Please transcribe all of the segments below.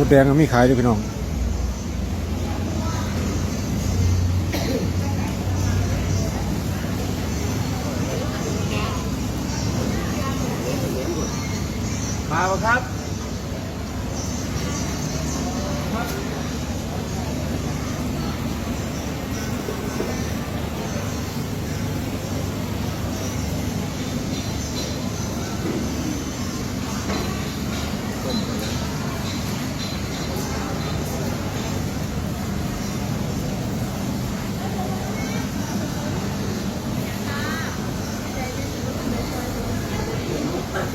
มดแดงหมดเลยหมดแดงก็มีขายด้วยพี่น้องมาครับ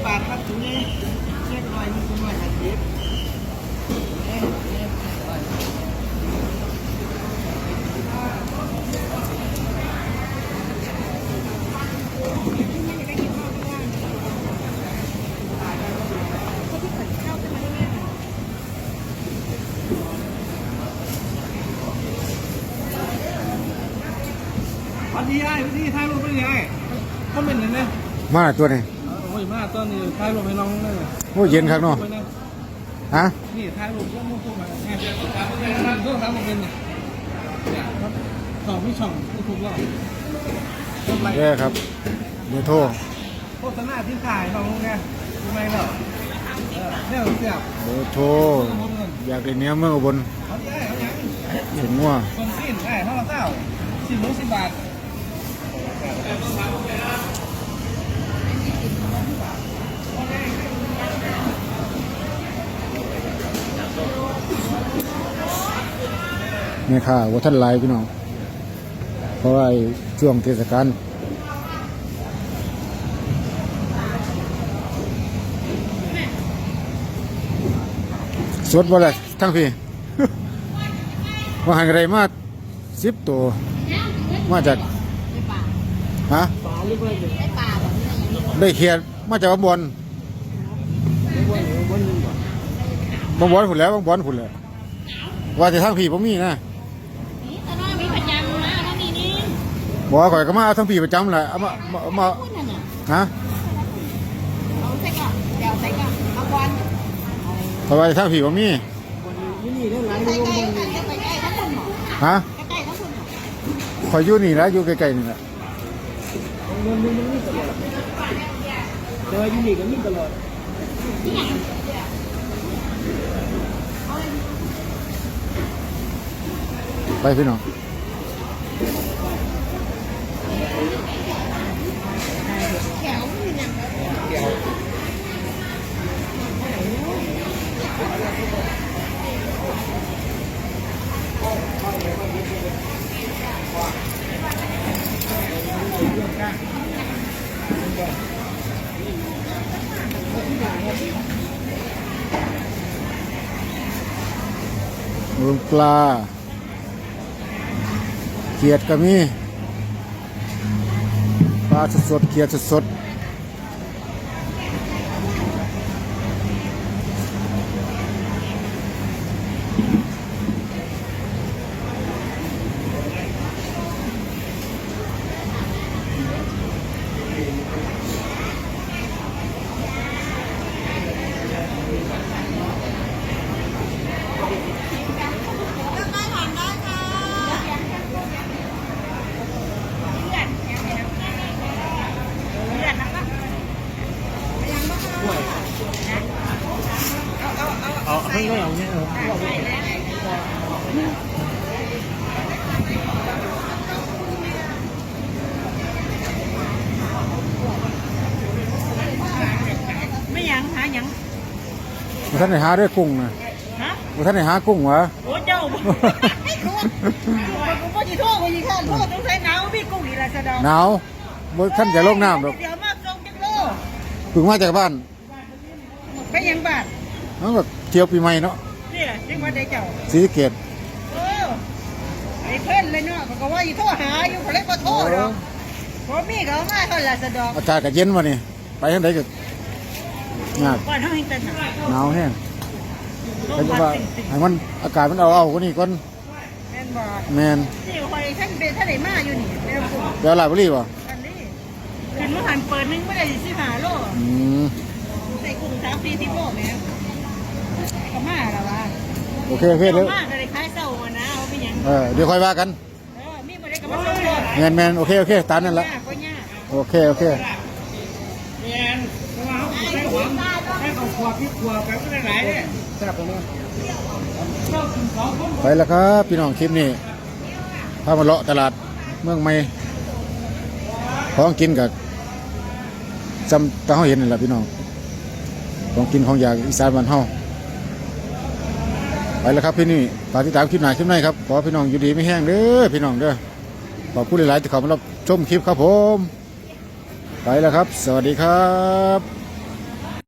คุณหาสิบบาทครับถึงนี้เช็คหน่อยนี่คุณหน่ มเมนต์หน่อยนะมาตัวนี้โอ้ยมาตอนนี้ถ่ายรูปให้น้องเลยโอ้เย็นครับเนาะฮะนี่ถ่ายรูปก็มุ่งเข้ามาแอบต้องทำมาเป็นเนี่ยเนี่ยครับช่องไม่ช่องไม่ถูกหรอกทำไรแย่ครับเบอร์โทรโฆษณาที่ถ่ายน้องไงทำไมเหรอเออเนี่ยเสียบเบอร์โทรอยากได้เนื้อเมืองอุบลเขาได้เขายังถึงว่าคนสิ้นได้เท่าไหร่เท่าสิบหมูสิบบาท แม่ค้าว่าท่านลายพี่น้อง เพราะว่าไอ้ช่วงเทศกาลสดบ่ลยทั้งพี่ว่าหันอะไรมาสิบตัว มาจากฮะได้เขียนมาจากบางบอนบางบอนผุนแล้วบางบอนผุนแล้วว่าจะทั้งพี่ผมมีนะ นี่แต่ว่ามีประจำนะแล้วมีนี่ บอกว่าข่อยก็มาเอาทั้งพี่ประจำแหละเอามามาเอามาพูดน่ะน่ะฮะเอาใส่ก่อนเดี๋ยวใส่ก่อนเอาบอลเพราะว่าทั้งพี่ผมมีนี่นี่ได้หลายใส่วงใกล้บนใส่ใกล้ทั้งคนหมอฮะใกล้ทั้งคนหมอข่อยอยู่นี่แหล้วอยู่ใกล้ๆนี่แหละบนบนนี่ตลอดแต่ว่ายูนิคก็มีตลอดนี่ไงไปพี่น้อง รวมปลา เขียดก็มี ปลาสดๆเขียดสดๆ ไม่ก็อย่างเงี้ยเออ ไม่ยังหายัง บ่ ท่านไหนหาด้วยกุ้งนะฮะบ่ท่านไหนหากุ้งวะโอ้เจ้ากูกูก็จีโทษกูจีข้าโทษต้องใช้หนาวพี่กุ้งนี่แหละสะดอกหนาวบ่ท่านจะลงน้ำหรอกเดี๋ยวมาส่งจักโลเพิ่งมาจากบ้านไปยังบ้านมันแบบเที่ยวปีใหม่เนาะนี่แหละจังหวัดใดเจ้าศรีสะเกษเออไอ้เพื่อนเลยเนาะเขาก็ว่าอีโทษหาอยู่เขาเลยบ่โทษหรอกเพราะมีเขามาเท่าละสะดอกอากาศก็เย็นมานี่ไปทางใดก็ ยากก่อนเฮาให้ตันหนาหนาวแห้งลก็งจะมาว่าสิ่งสิ่งให้มันอากาศมันเอาเอากว่านี้ก่อนแม่นบ่แมนนี่คอยท่านเป็นท่านไหนมาอยู่นี่แม่กุ้งเดี๋ยวลาบุรีป่ะอันนี้ขึ้นมาหันเปิดนึงไม่ได้สิหาโลอืมใส่กุ้งสามสี่สิบโลแม่ก็มาแล้วว่าโอเคโอเคเดี๋ยวมาก็ได้ขายเศร้ามานะเอาไปหยังเออเดี๋ยวค่อยว่ากันเออมีบ่ได้ก็มาส่งโลแมนแมนโอเคโอเคตามนั่นละก็ยากโอเคโอเคเมียน เพราะว่าเขาใช้หัวใช้ของขวบพี่ขวบแบบไม่ได้หลายเนี่ยแซ่บตรงนี้ชอบกินของคนไปแล้วครับพี่น้องคลิปนี้พามาเลาะตลาดเมืองใหม่ของกินกับจำตาเขาเห็นนี่แหละพี่น้องของกินของอยากอีสานบ้านเฮาไปแล้วครับพี่นี่ฝากติดตามคลิปหน้าคลิปในครับขอพี่น้องอยู่ดีไม่แห้งเด้อพี่น้องเด้อขอบคุณหลายๆที่เข้ามารับชมคลิปครับผม ไปแล้วครับ สวัสดีครับ